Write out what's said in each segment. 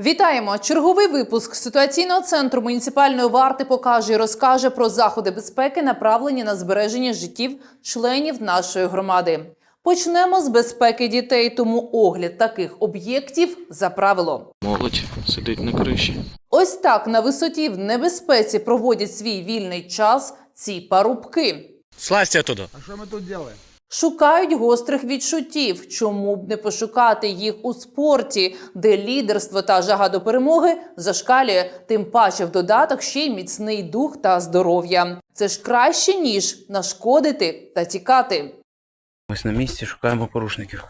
Вітаємо! Черговий випуск ситуаційного центру муніципальної варти покаже і розкаже про заходи безпеки, направлені на збереження життів членів нашої громади. Почнемо з безпеки дітей, тому огляд таких об'єктів за правило. Молодь сидить на криші. Ось так на висоті в небезпеці проводять свій вільний час ці парубки. Слазьте оттуда. А что мы тут делаем? Шукають гострих відчуттів. Чому б не пошукати їх у спорті, де лідерство та жага до перемоги зашкалює, тим паче в додаток ще й міцний дух та здоров'я. Це ж краще ніж нашкодити та тікати. Ось на місці шукаємо порушників.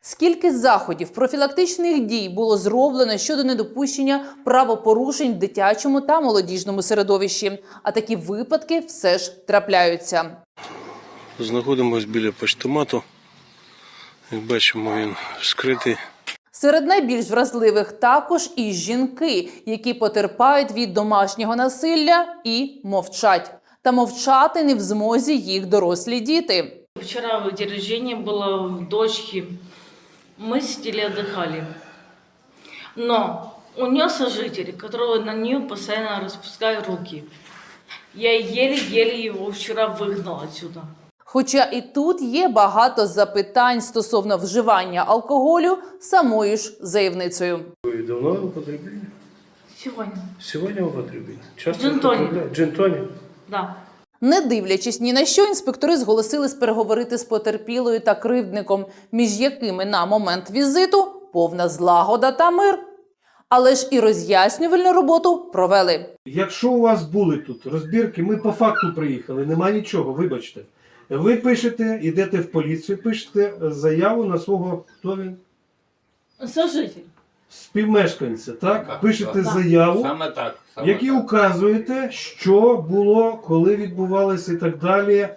Скільки заходів профілактичних дій було зроблено щодо недопущення правопорушень в дитячому та молодіжному середовищі, а такі випадки все ж трапляються. Знаходимось біля поштомату. Як бачимо, він скритий. Серед найбільш вразливих також і жінки, які потерпають від домашнього насилля і мовчать. Та мовчати не в змозі їх дорослі діти. Вчера день рождения было у дочки. Мы сидели отдыхали. Но у нее сожитель, который на нее постоянно распускает руки. Я еле-еле его вчера выгнала отсюда. Хоча і тут є багато запитань стосовно вживання алкоголю самою ж заявницею. Ви давно його потребили? Сегодня. Сьогодні употребили? Часто Джин-тонік. Да. Не дивлячись ні на що, інспектори зголосились переговорити з потерпілою та кривдником, між якими на момент візиту повна злагода та мир. Але ж і роз'яснювальну роботу провели. Якщо у вас були тут розбірки, ми по факту приїхали, нема нічого, вибачте. Ви пишете, йдете в поліцію, пишете заяву на свого хто він? Сожитель. Співмешканця, так? Так, пишете так. заяву, Саме так. Саме якій так. указуєте, що було, коли відбувалося і так далі.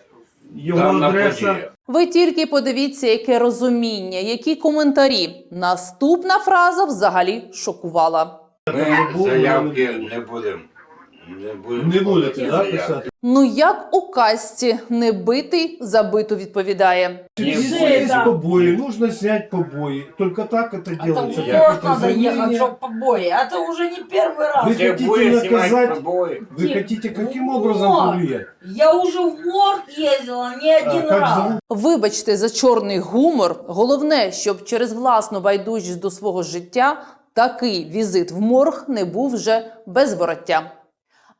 Його Дана адреса. подія. Ви тільки подивіться, яке розуміння, які коментарі. Наступна фраза взагалі шокувала. Ми заявки не будемо. Не будемо. Не будете робити да, заяви. писати? Ну як у казці не битий забиту відповідає. Не Если будет. есть побои, нужно снять побои. Только так это Это делается. в как город это надо ехать, заявление. чтобы побои. Это уже не первый раз. Вы Все хотите будет снимать наказать? побои. Вы хотите каким Вот. образом повлиять? Я уже в город ездила не А, один как раз. зовут? Вибачте за чорний гумор. Головне, щоб через власну байдужість до свого життя такий візит в морг не був вже без вороття.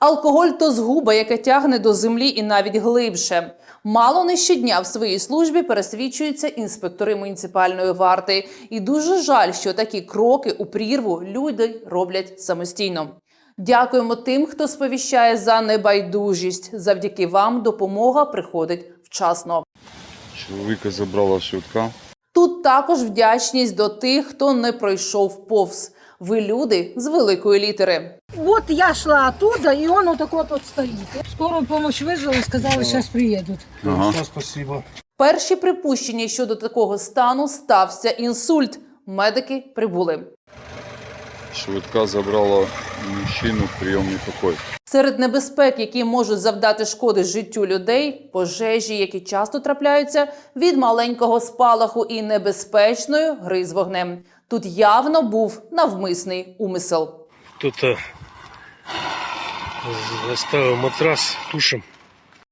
Алкоголь то згуба, яка тягне до землі і навіть глибше. Мало не щодня в своїй службі пересвідчуються інспектори муніципальної варти. І дуже жаль, що такі кроки у прірву люди роблять самостійно. Дякуємо тим, хто сповіщає за небайдужість. Завдяки вам допомога приходить вчасно. Чоловіка забрала швидка. Тут також вдячність до тих, хто не пройшов повз. Ви люди з великої літери. Вот я шла оттуда, и он вот такой вот стоит. Скорую помощь Сказали, що сказала, сейчас приедут. Ага. Сейчас, спасибо. Перші припущення щодо такого стану стався інсульт. Медики прибули. Швидка забрала мужчину в прийомний покой. Серед небезпек, які можуть завдати шкоди життю людей, пожежі, які часто трапляються від маленького спалаху і небезпечної гри з вогнем. Тут явно був навмисний умисел. Тут заставив матрас тушем.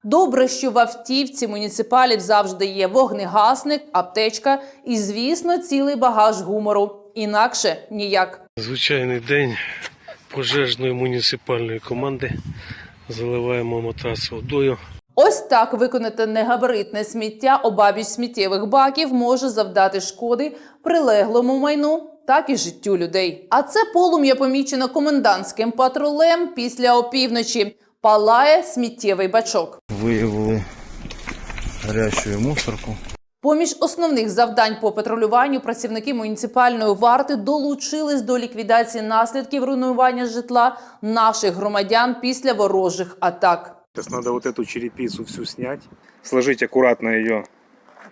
Добре, що в автівці муніципалів завжди є вогнегасник, аптечка і, звісно, цілий багаж гумору. Інакше ніяк. Звичайний день пожежної муніципальної команди. Заливаємо матрас водою. Ось так виконати негабаритне сміття обабіч сміттєвих баків може завдати шкоди прилеглому майну, так і життю людей. А це полум'я помічено комендантським патрулем після опівночі. Палає сміттєвий бачок. Виявили гарячу мусорку. Поміж основних завдань по патрулюванню працівники муніципальної варти долучились до ліквідації наслідків руйнування житла наших громадян після ворожих атак. Сейчас надо вот эту черепицу всю снять, сложить аккуратно ее,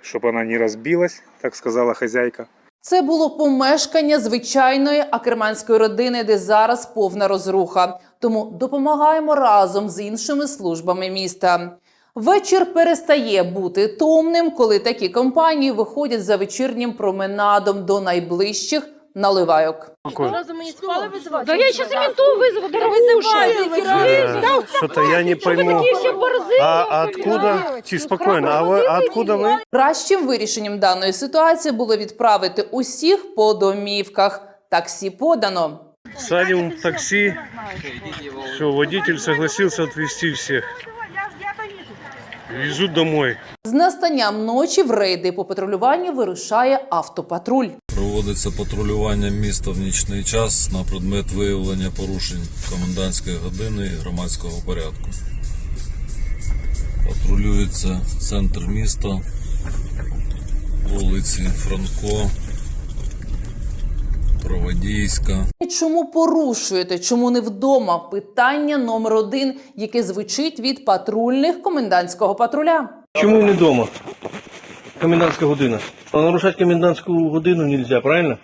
чтобы она не разбилась, так сказала хозяйка. Це було помешкання звичайної акерманської родини, де зараз повна розруха. Тому допомагаємо разом з іншими службами міста. Вечір перестає бути томним, коли такі компанії виходять за вечірнім променадом до найближчих наливайок. Да я сейчас и ментов вызову, дорогуша. Что-то я не пойму. А откуда? Чи спокойно, а вы откуда вы? Кращим вирішенням даної ситуації було відправити усіх по домівках. Таксі подано. Садим в такси. Все, водитель согласился отвезти всех. Везут домой. З настанням ночі в рейди по патрулюванню вирушає автопатруль. Проводиться патрулювання міста в нічний час на предмет виявлення порушень комендантської години і громадського порядку. Патрулюється центр міста, вулиці Франко, Проводійська. Чому порушуєте? Чому не вдома? Питання номер один, яке звучить від патрульних комендантського патруля. Чому не вдома? Комендантська година. А нарушать комендантську годину нельзя, правильно?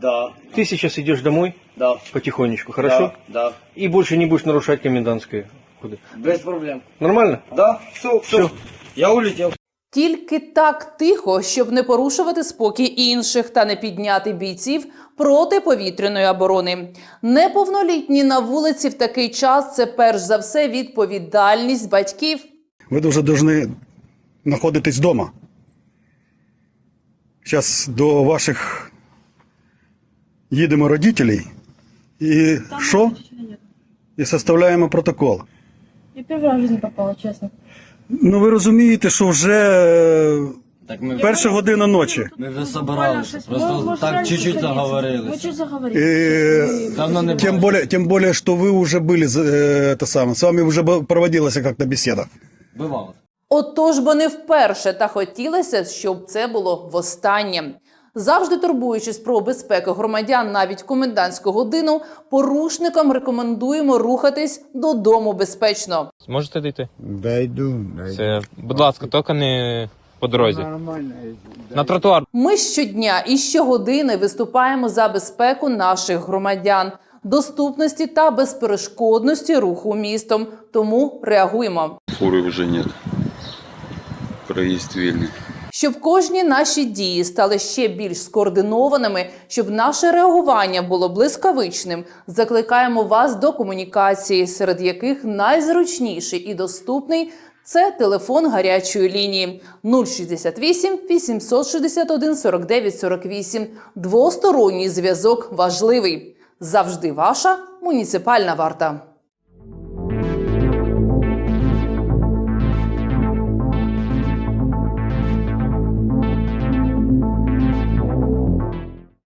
Да, Ты сейчас идешь домой да, потихонечку, хорошо? да. И больше не будешь нарушать комендантское. Куда? Без проблем. Нормально? Да, все, все. Я улетел. Тільки так тихо, щоб не порушувати спокій інших та не підняти бійців протиповітряної оборони. Неповнолітні на вулиці в такий час це перш за все відповідальність батьків. Ви дуже повинні знаходитись вдома. Зараз до ваших їдемо родителей і що? І составляємо протокол. Я первый раз в попала, честно. Ну ви розумієте, що вже Так ми, перша година ночі. ми вже собиралися. Просто так чуть-чуть заговорили. Вы что заговорили? І Давно не тем було. более, тем более, что вы уже были, э, это самое, с вами уже б- проводилась как-то беседа. Бывало. Отож, бо не вперше та хотілося, щоб це було востаннє. Завжди турбуючись про безпеку громадян навіть в комендантську годину, порушникам рекомендуємо рухатись додому безпечно. Зможете дійти? Дойду. Це, будь ласка, тільки не по дорозі. На тротуар. Ми щодня і щогодини виступаємо за безпеку наших громадян, доступності та безперешкодності руху містом. Тому реагуємо. Фуры уже нет. Проезд вільний. Щоб кожні наші дії стали ще більш скоординованими, щоб наше реагування було блискавичним, закликаємо вас до комунікації, серед яких найзручніший і доступний це телефон гарячої лінії 068 861 49 48. Двосторонній зв'язок важливий. Завжди ваша муніципальна варта.